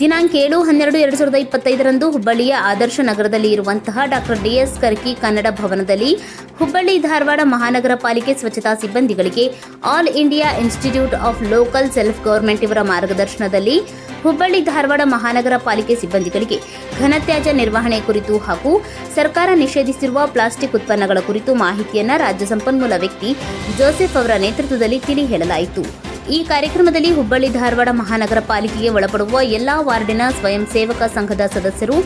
ದಿನಾಂಕ ಏಳು ಹನ್ನೆರಡು ಎರಡು ಸಾವಿರದ ಇಪ್ಪತ್ತೈದರಂದು ಹುಬ್ಬಳ್ಳಿಯ ಆದರ್ಶ ನಗರದಲ್ಲಿ ಇರುವಂತಹ ಡಾಕ್ಟರ್ ಡಿಎಸ್ ಕರ್ಕಿ ಕನ್ನಡ ಭವನದಲ್ಲಿ ಹುಬ್ಬಳ್ಳಿ ಧಾರವಾಡ ಮಹಾನಗರ ಪಾಲಿಕೆ ಸ್ವಚ್ಛತಾ ಸಿಬ್ಬಂದಿಗಳಿಗೆ all India institute of local self government ಇವರ ಮಾರ್ಗದರ್ಶನದಲ್ಲಿ ಹುಬ್ಬಳ್ಳಿ ಧಾರವಾಡ ಮಹಾನಗರ ಪಾಲಿಕೆ ಸಿಬ್ಬಂದಿಗಳಿಗೆ ಘನತ್ಯಾಜ್ಯ ನಿರ್ವಹಣೆ ಕುರಿತು ಹಾಗೂ ಸರ್ಕಾರ ನಿಷೇಧಿಸಿರುವ ಪ್ಲಾಸ್ಟಿಕ್ ಉತ್ಪನ್ನಗಳ ಕುರಿತು ಮಾಹಿತಿಯನ್ನು ರಾಜ್ಯ ಸಂಪನ್ಮೂಲ ವ್ಯಕ್ತಿ ಜೋಸೆಫ್ ಅವರ ನೇತೃತ್ವದಲ್ಲಿ ತಿಳಿ ಹೇಳಲಾಯಿತು. ಈ ಕಾರ್ಯಕ್ರಮದಲ್ಲಿ ಹುಬ್ಬಳ್ಳಿ ಧಾರವಾಡ ಮಹಾನಗರ ಪಾಲಿಕೆಗೆ ಒಳಪಡುವ ಎಲ್ಲಾ ವಾರ್ಡಿನ ಸ್ವಯಂ ಸೇವಕ ಸಂಘದ ಸದಸ್ಯರು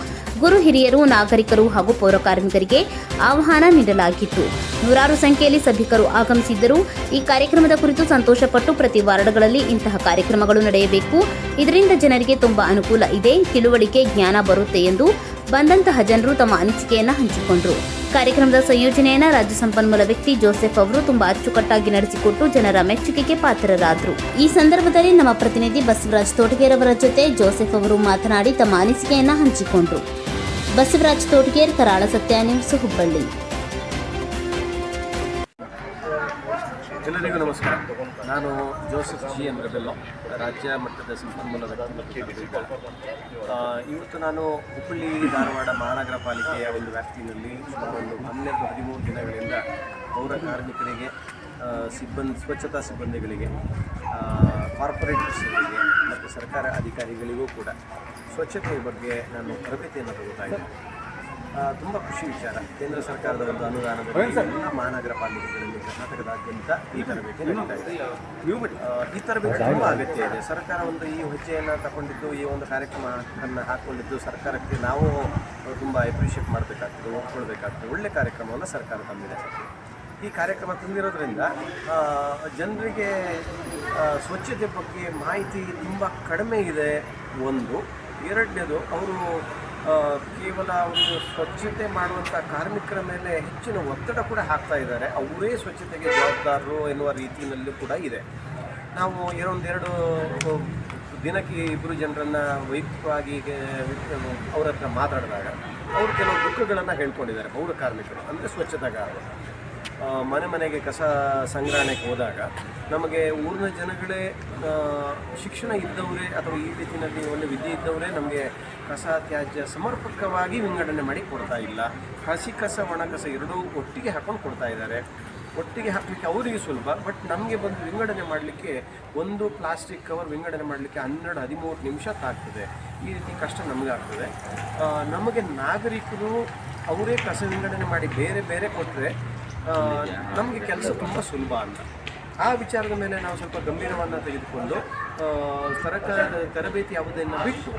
ಗುರು ಹಿರಿಯರು, ನಾಗರಿಕರು ಹಾಗೂ ಪೌರಕಾರ್ಮಿಕರಿಗೆ ಆಹ್ವಾನ ನೀಡಲಾಗಿತ್ತು. ನೂರಾರು ಸಂಖ್ಯೆಯಲ್ಲಿ ಸಭಿಕರು ಆಗಮಿಸಿದ್ದರು. ಈ ಕಾರ್ಯಕ್ರಮದ ಕುರಿತು ಸಂತೋಷಪಟ್ಟು ಪ್ರತಿ ವಾರ್ಡ್ಗಳಲ್ಲಿ ಇಂತಹ ಕಾರ್ಯಕ್ರಮಗಳು ನಡೆಯಬೇಕು. ಇದರಿಂದ ಜನರಿಗೆ ತುಂಬಾ ಅನುಕೂಲ ಇದೆ. ತಿಳುವಳಿಕೆ, ಜ್ಞಾನ ಬರುತ್ತೆ ಎಂದು ಬಂದಂತಹ ಜನರು ತಮ್ಮ ಅನಿಸಿಕೆಯನ್ನ ಹಂಚಿಕೊಂಡರು. ಕಾರ್ಯಕ್ರಮದ ಸಂಯೋಜನೆಯನ್ನ ರಾಜ್ಯ ಸಂಪನ್ಮೂಲ ವ್ಯಕ್ತಿ ಜೋಸೆಫ್ ಅವರು ತುಂಬಾ ಅಚ್ಚುಕಟ್ಟಾಗಿ ನಡೆಸಿಕೊಟ್ಟು ಜನರ ಮೆಚ್ಚುಗೆಗೆ ಪಾತ್ರರಾದರು. ಈ ಸಂದರ್ಭದಲ್ಲಿ ನಮ್ಮ ಪ್ರತಿನಿಧಿ ಬಸವರಾಜ್ ತೋಟಗೇರವರ ಜೊತೆ ಜೋಸೆಫ್ ಅವರು ಮಾತನಾಡಿ ತಮ್ಮ ಅನಿಸಿಕೆಯನ್ನ ಹಂಚಿಕೊಂಡರು. ಬಸವರಾಜ್ ತೋಟಗೇರ್ ಕರಾಳ ಸತ್ಯ ನ್ಯೂಸ್ ಹುಬ್ಬಳ್ಳಿ ಎಲ್ಲರಿಗೂ ನಮಸ್ಕಾರ. ನಾನು ಜೋಸೆಫ್ ಜಿ ಎನ್ ರೆಬೆಲ್ಲೋ ರಾಜ್ಯ ಮಟ್ಟದ ಸಂಪನ್ಮೂಲ ಇವತ್ತು ನಾನು ಹುಬ್ಬಳ್ಳಿ, ಧಾರವಾಡ ಮಹಾನಗರ ಪಾಲಿಕೆಯ ಒಂದು ವ್ಯಾಪ್ತಿಯಲ್ಲಿ ಸುಮಾರು ಒಂದು ಹನ್ನೆರಡು, ಹದಿಮೂರು ದಿನಗಳಿಂದ ಪೌರ ಕಾರ್ಮಿಕರಿಗೆ ಸಿಬ್ಬಂದಿ, ಸ್ವಚ್ಛತಾ ಸಿಬ್ಬಂದಿಗಳಿಗೆ ಕಾರ್ಪೊರೇಟರ್ಸ್ಗಳಿಗೆ ಮತ್ತು ಸರ್ಕಾರ ಅಧಿಕಾರಿಗಳಿಗೂ ಕೂಡ ಸ್ವಚ್ಛತೆಯ ಬಗ್ಗೆ ನಾನು ತರಬೇತಿಯನ್ನು ತಗೋತಾ ಇದ್ದೀನಿ. ತುಂಬ ಖುಷಿ ವಿಚಾರ. ಕೇಂದ್ರ ಸರ್ಕಾರದ ಒಂದು ಅನುದಾನದಲ್ಲಿ ಎಲ್ಲ ಮಹಾನಗರ ಪಾಲಿಕೆಗಳಲ್ಲಿ ಕರ್ನಾಟಕದಾದ್ಯಂತ ಈ ತರಬೇತಿ ನಡೀತಾ ಇದೆ. ಈ ತರಬೇತಿ ತುಂಬ ಅಗತ್ಯ ಇದೆ. ಸರ್ಕಾರ ಒಂದು ಈ ಹೆಜ್ಜೆಯನ್ನು ತಗೊಂಡಿದ್ದು ಈ ಒಂದು ಕಾರ್ಯಕ್ರಮವನ್ನು ಹಾಕ್ಕೊಂಡಿದ್ದು ಸರ್ಕಾರಕ್ಕೆ ನಾವು ತುಂಬ ಅಪ್ರಿಷಿಯೇಟ್ ಮಾಡಬೇಕಾಗ್ತದೆ ಒಪ್ಕೊಳ್ಬೇಕಾಗ್ತದೆ. ಒಳ್ಳೆ ಕಾರ್ಯಕ್ರಮವನ್ನು ಸರ್ಕಾರ ತಂದಿದೆ. ಈ ಕಾರ್ಯಕ್ರಮ ತಂದಿರೋದ್ರಿಂದ ಆ, ಜನರಿಗೆ ಸ್ವಚ್ಛತೆ ಬಗ್ಗೆ ಮಾಹಿತಿ ತುಂಬ ಕಡಿಮೆ ಇದೆ ಒಂದು. ಎರಡನೇದು, ಅವರು ಕೇವಲ ಒಂದು ಸ್ವಚ್ಛತೆ ಮಾಡುವಂಥ ಕಾರ್ಮಿಕರ ಮೇಲೆ ಹೆಚ್ಚಿನ ಒತ್ತಡ ಕೂಡ ಹಾಕ್ತಾ ಇದ್ದಾರೆ. ಅವರೇ ಸ್ವಚ್ಛತೆಗೆ ಜವಾಬ್ದಾರರು ಎನ್ನುವ ರೀತಿಯಲ್ಲೂ ಕೂಡ ಇದೆ. ನಾವು ಏನೊಂದೆರಡು ದಿನಕ್ಕೆ ಇಬ್ಬರು ಜನರನ್ನು ವೈಯಕ್ತಿಕವಾಗಿ ಅವ್ರ ಹತ್ರ ಮಾತಾಡಿದಾಗ, ಅವರು ಕೆಲವು ದುಃಖಗಳನ್ನು ಹೇಳ್ಕೊಂಡಿದ್ದಾರೆ, ಪೌರ ಕಾರ್ಮಿಕರು, ಅಂದರೆ ಸ್ವಚ್ಛತಾಗಾರರು. ಮನೆ ಮನೆಗೆ ಕಸ ಸಂಗ್ರಹಣೆಗೆ ಹೋದಾಗ ನಮಗೆ ಊರಿನ ಜನಗಳೇ ಶಿಕ್ಷಣ ಇದ್ದವರೇ ಅಥವಾ ಈ ರೀತಿಯಲ್ಲಿ ಒಳ್ಳೆ ವಿದ್ಯೆ ಇದ್ದವರೇ ನಮಗೆ ಕಸ ತ್ಯಾಜ್ಯ ಸಮರ್ಪಕವಾಗಿ ವಿಂಗಡಣೆ ಮಾಡಿ ಕೊಡ್ತಾ ಇಲ್ಲ. ಹಸಿ ಕಸ, ಒಣ ಕಸ ಎರಡೂ ಒಟ್ಟಿಗೆ ಹಾಕೊಂಡು ಕೊಡ್ತಾ ಇದ್ದಾರೆ. ಒಟ್ಟಿಗೆ ಹಾಕಲಿಕ್ಕೆ ಅವರಿಗೆ ಸುಲಭ, ಬಟ್ ನಮಗೆ ಬಂದು ವಿಂಗಡಣೆ ಮಾಡಲಿಕ್ಕೆ ಒಂದು ಪ್ಲಾಸ್ಟಿಕ್ ಕವರ್ ವಿಂಗಡಣೆ ಮಾಡಲಿಕ್ಕೆ ಹನ್ನೆರಡು, ಹದಿಮೂರು ನಿಮಿಷ ತಾಗ್ತದೆ. ಈ ರೀತಿ ಕಷ್ಟ ನಮಗೆ ಆಗ್ತದೆ. ನಮಗೆ ನಾಗರಿಕರು ಅವರೇ ಕಸ ವಿಂಗಡಣೆ ಮಾಡಿ ಬೇರೆ ಬೇರೆ ಕೊಟ್ಟರೆ ನಮಗೆ ಕೆಲಸ ತುಂಬ ಸುಲಭ ಅಂತ. ಆ ವಿಚಾರದ ಮೇಲೆ ನಾವು ಸ್ವಲ್ಪ ಗಂಭೀರವನ್ನು ತೆಗೆದುಕೊಂಡು ಸರಕಾರದ ತರಬೇತಿ ಯಾವುದನ್ನು ಬಿಟ್ಟು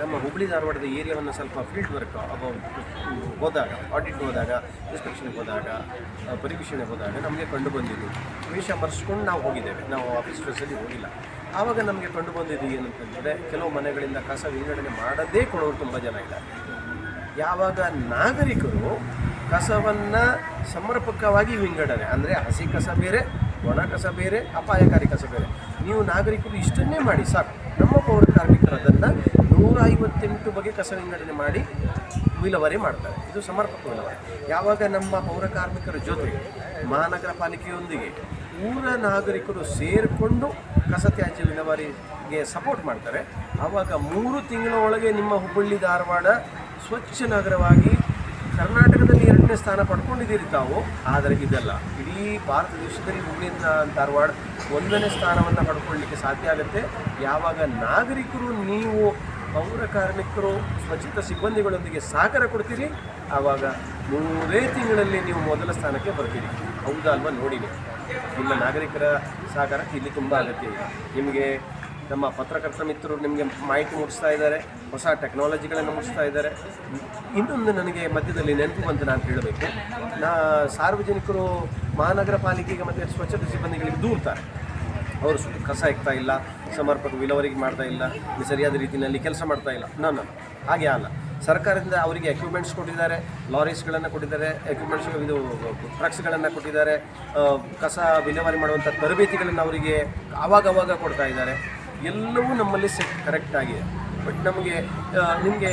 ನಮ್ಮ ಹುಬ್ಬಳ್ಳಿ ಧಾರವಾಡದ ಏರಿಯಾವನ್ನು ಸ್ವಲ್ಪ ಫೀಲ್ಡ್ ವರ್ಕ್ ಹೋದಾಗ ಆಡಿಟ್ ಹೋದಾಗ ಇನ್ಸ್ಪೆಕ್ಷನ್ಗೆ ಹೋದಾಗ ಪರಿವೀಕ್ಷಣೆಗೆ ಪರಿವೀಕ್ಷಣೆ ಹೋದಾಗ ನಮಗೆ ಕಂಡು ಬಂದಿದ್ದು. ವೇಷ ಮರೆಸ್ಕೊಂಡು ನಾವು ಹೋಗಿದ್ದೇವೆ. ನಾವು ಆಫೀಸ್ ಡ್ರೆಸ್ಸಲ್ಲಿ ಹೋಗಿಲ್ಲ. ಆವಾಗ ನಮಗೆ ಕಂಡು ಬಂದಿದ್ದು ಏನಂತಂದರೆ, ಕೆಲವು ಮನೆಗಳಿಂದ ಕಸ ವಿಂಗಡಣೆ ಮಾಡದೇ ಕೊಡೋರು ತುಂಬ ಜನ ಇದ್ದಾರೆ. ಯಾವಾಗ ನಾಗರಿಕರು ಕಸವನ್ನು ಸಮರ್ಪಕವಾಗಿ ವಿಂಗಡಣೆ. ಅಂದರೆ ಹಸಿ ಕಸ ಬೇರೆ, ಒಣ ಕಸ ಬೇರೆ, ಅಪಾಯಕಾರಿ ಕಸ ಬೇರೆ. ನೀವು ನಾಗರಿಕರು ಇಷ್ಟನ್ನೇ ಮಾಡಿ, ಸಾಕು. ನಮ್ಮ ಪೌರ ಕಾರ್ಮಿಕರು ಅದನ್ನು ನೂರ ಐವತ್ತೆಂಟು ಬಗೆ ಕಸ ವಿಂಗಡಣೆ ಮಾಡಿ ವಿಲೇವಾರಿ ಮಾಡ್ತಾರೆ. ಇದು ಸಮರ್ಪಕ ವಿಲೇವಾರಿ. ಯಾವಾಗ ನಮ್ಮ ಪೌರ ಕಾರ್ಮಿಕರ ಜೊತೆ ಮಹಾನಗರ ಪಾಲಿಕೆಯೊಂದಿಗೆ ಊರ ನಾಗರಿಕರು ಸೇರಿಕೊಂಡು ಕಸ ತ್ಯಾಜ್ಯ ವಿಲೇವಾರಿಗೆ ಸಪೋರ್ಟ್ ಮಾಡ್ತಾರೆ, ಆವಾಗ ಮೂರು ತಿಂಗಳ ಒಳಗೆ ನಿಮ್ಮ ಹುಬ್ಬಳ್ಳಿ ಧಾರವಾಡ ಸ್ವಚ್ಛ ನಗರವಾಗಿ ಕರ್ನಾಟಕದಲ್ಲಿ ಸ್ಥಾನ ಪಡ್ಕೊಂಡಿದ್ದೀರಿ ತಾವು. ಆದರೆ ಇದಲ್ಲ ಇಡೀ ಭಾರತ ದೇಶದಲ್ಲಿ ಮುಂದಿನ ಧಾರವಾಡ ಒಂದನೇ ಸ್ಥಾನವನ್ನು ಪಡ್ಕೊಳ್ಳಿಕ್ಕೆ ಸಾಧ್ಯ ಆಗುತ್ತೆ. ಯಾವಾಗ ನಾಗರಿಕರು ನೀವು ಪೌರ ಕಾರ್ಮಿಕರು, ಸ್ವಚ್ಛಿತ ಸಿಬ್ಬಂದಿಗಳೊಂದಿಗೆ ಸಹಕಾರ ಕೊಡ್ತೀರಿ, ಆವಾಗ ಮೂರೇ ತಿಂಗಳಲ್ಲಿ ನೀವು ಮೊದಲ ಸ್ಥಾನಕ್ಕೆ ಬರ್ತೀರಿ. ಹೌದಾ ಅಲ್ವಾ? ನೋಡಿ ನಿಮ್ಮ ನಾಗರಿಕರ ಸಹಕಾರ ಇಲ್ಲಿ ತುಂಬ ಅಗತ್ಯ ಇದೆ. ನಿಮಗೆ ನಮ್ಮ ಪತ್ರಕರ್ತ ಮಿತ್ರರು ನಿಮಗೆ ಮಾಹಿತಿ ಮುಟ್ಟಿಸ್ತಾ ಇದ್ದಾರೆ, ಹೊಸ ಟೆಕ್ನಾಲಜಿಗಳನ್ನು ಮುಟ್ಟಿಸ್ತಾ ಇದ್ದಾರೆ. ಇನ್ನೊಂದು ನನಗೆ ಮಧ್ಯದಲ್ಲಿ ನೆನಪು ಬಂತು ನಾನು ಹೇಳಬೇಕು. ನಾ ಸಾರ್ವಜನಿಕರು ಮಹಾನಗರ ಪಾಲಿಕೆಗೆ ಮತ್ತು ಸ್ವಚ್ಛತೆ ಸಿಬ್ಬಂದಿಗಳಿಗೆ ದೂರ್ತಾರೆ ಅವರು ಕಸ ಇಕ್ತಾ ಇಲ್ಲ, ಸಮರ್ಪಕ ವಿಲವರಿಗೆ ಮಾಡ್ತಾ ಇಲ್ಲ, ಸರಿಯಾದ ರೀತಿಯಲ್ಲಿ ಕೆಲಸ ಮಾಡ್ತಾ ಇಲ್ಲ. ನಾನು ಹಾಗೆ ಅಲ್ಲ. ಸರ್ಕಾರದಿಂದ ಅವರಿಗೆ ಎಕ್ವಿಪ್ಮೆಂಟ್ಸ್ ಕೊಟ್ಟಿದ್ದಾರೆ ಲಾರೀಸ್ಗಳನ್ನು ಕೊಟ್ಟಿದ್ದಾರೆ ಎಕ್ವಿಪ್ಮೆಂಟ್ಸ್ ಇದು ಟ್ರಕ್ಸ್ಗಳನ್ನು ಕೊಟ್ಟಿದ್ದಾರೆ ಕಸ ವಿಲೇವಾರಿ ಮಾಡುವಂಥ ತರಬೇತಿಗಳನ್ನು ಅವರಿಗೆ ಆವಾಗವಾಗ ಆವಾಗ ಕೊಡ್ತಾ ಇದ್ದಾರೆ. ಎಲ್ಲವೂ ನಮ್ಮಲ್ಲಿ ಸೆಟ್ ಕರೆಕ್ಟ್ ಆಗಿದೆ ಬಟ್ ನಮಗೆ ನಿಮಗೆ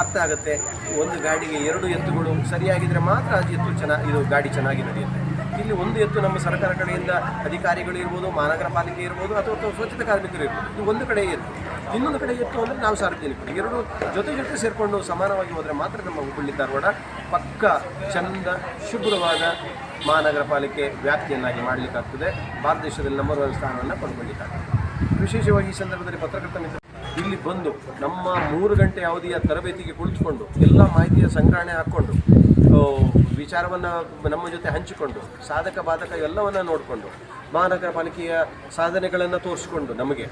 ಅರ್ಥ ಆಗುತ್ತೆ. ಒಂದು ಗಾಡಿಗೆ ಎರಡು ಎತ್ತುಗಳು ಸರಿಯಾಗಿದ್ದರೆ ಮಾತ್ರ ಅದು ಎತ್ತು ಚೆನ್ನಾಗಿ ಇದು ಗಾಡಿ ಚೆನ್ನಾಗಿ ನಡೆಯುತ್ತೆ. ಇಲ್ಲಿ ಒಂದು ಎತ್ತು ನಮ್ಮ ಸರ್ಕಾರ ಕಡೆಯಿಂದ ಅಧಿಕಾರಿಗಳು ಇರ್ಬೋದು, ಮಹಾನಗರ ಪಾಲಿಕೆ ಇರ್ಬೋದು, ಅಥವಾ ಸ್ವಚ್ಛತಾ ಕಾರ್ಮಿಕರು ಇರ್ಬೋದು. ಇದು ಒಂದು ಕಡೆ ಎತ್ತು. ಇನ್ನೊಂದು ಕಡೆ ಎತ್ತು ಅಂದರೆ ನಾವು ಸಾರ್ವಜನಿಕರು ಎರಡು ಜೊತೆ ಜೊತೆ ಸೇರಿಕೊಂಡು ಸಮಾನವಾಗಿ ಹೋದರೆ ಮಾತ್ರ ನಮ್ಮ ಹುಬ್ಬಳ್ಳಿ ಧಾರವಾಡ ಪಕ್ಕ ಚಂದ, ಶುಭ್ರವಾದ ಮಹಾನಗರ ಪಾಲಿಕೆ ವ್ಯಾಪ್ತಿಯನ್ನಾಗಿ ಮಾಡಲಿಕ್ಕಾಗ್ತದೆ. ಭಾರತ ದೇಶದಲ್ಲಿ ನಂಬರ್ ಒನ್ ಸ್ಥಾನವನ್ನು ಪಡ್ಕೊಳ್ಳಿಕ್ಕಾಗ್ತದೆ ವಿಶೇಷವಾಗಿ ಈ ಸಂದರ್ಭದಲ್ಲಿ ಪತ್ರಕರ್ತ ಮಿತ್ರ, ಇಲ್ಲಿ ಬಂದು ನಮ್ಮ ಮೂರು ಗಂಟೆ ಅವಧಿಯ ತರಬೇತಿಗೆ ಕುಳಿತುಕೊಂಡು ಎಲ್ಲ ಮಾಹಿತಿಯ ಸಂಗ್ರಹಣೆ ಹಾಕ್ಕೊಂಡು ವಿಚಾರವನ್ನು ನಮ್ಮ ಜೊತೆ ಹಂಚಿಕೊಂಡು, ಸಾಧಕ, ಬಾಧಕ ಎಲ್ಲವನ್ನ ನೋಡಿಕೊಂಡು ಮಹಾನಗರ ಪಾಲಿಕೆಯ ಸಾಧನೆಗಳನ್ನು ತೋರಿಸ್ಕೊಂಡು ನಮಗೆ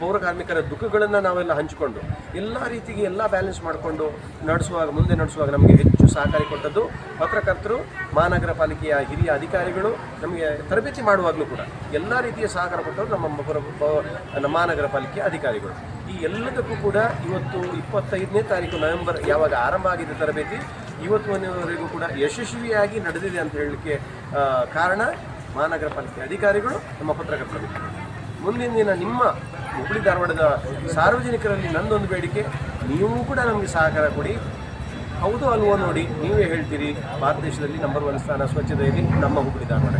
ಪೌರ ಕಾರ್ಮಿಕರ ದುಃಖಗಳನ್ನು ನಾವೆಲ್ಲ ಹಂಚಿಕೊಂಡು ಎಲ್ಲ ರೀತಿಗೆ ಎಲ್ಲ ಬ್ಯಾಲೆನ್ಸ್ ಮಾಡಿಕೊಂಡು ನಡೆಸುವಾಗ, ಮುಂದೆ ನಡೆಸುವಾಗ ನಮಗೆ ಹೆಚ್ಚು ಸಹಕಾರಿ ಕೊಟ್ಟದ್ದು ಪತ್ರಕರ್ತರು, ಮಹಾನಗರ ಪಾಲಿಕೆಯ ಹಿರಿಯ ಅಧಿಕಾರಿಗಳು, ನಮಗೆ ತರಬೇತಿ ಮಾಡುವಾಗಲೂ ಕೂಡ ಎಲ್ಲ ರೀತಿಯ ಸಹಕಾರ ಕೊಟ್ಟವರು ನಮ್ಮ ಮಹಾನಗರ ಪಾಲಿಕೆಯ ಅಧಿಕಾರಿಗಳು ಈ ಎಲ್ಲದಕ್ಕೂ ಕೂಡ ಇವತ್ತು ಇಪ್ಪತ್ತೈದನೇ ತಾರೀಕು ನವೆಂಬರ್ ಯಾವಾಗ ಆರಂಭ ಆಗಿದೆ ತರಬೇತಿ ಇವತ್ತುವರೆಗೂ ಕೂಡ ಯಶಸ್ವಿಯಾಗಿ ನಡೆದಿದೆ ಅಂತ ಹೇಳಲಿಕ್ಕೆ ಕಾರಣ ಮಹಾನಗರ ಪಾಲಿಕೆ ಅಧಿಕಾರಿಗಳು, ನಮ್ಮ ಪತ್ರಕರ್ತರ. ಮುಂದಿನ ದಿನ ನಿಮ್ಮ ಹುಬ್ಬಳ್ಳಿ ಧಾರವಾಡದ ಸಾರ್ವಜನಿಕರಲ್ಲಿ ನಂದೊಂದು ಬೇಡಿಕೆ. ನೀವು ಕೂಡ ನಮಗೆ ಸಹಕಾರ ಕೊಡಿ. ಹೌದು ಅಲ್ವೋ ನೋಡಿ ನೀವೇ ಹೇಳ್ತೀರಿ. ಭಾರತ ದೇಶದಲ್ಲಿ ನಂಬರ್ ಒನ್ ಸ್ಥಾನ ಸ್ವಚ್ಛತೆಯಲ್ಲಿ ನಮ್ಮ ಹುಬ್ಬಳ್ಳಿ ಧಾರವಾಡ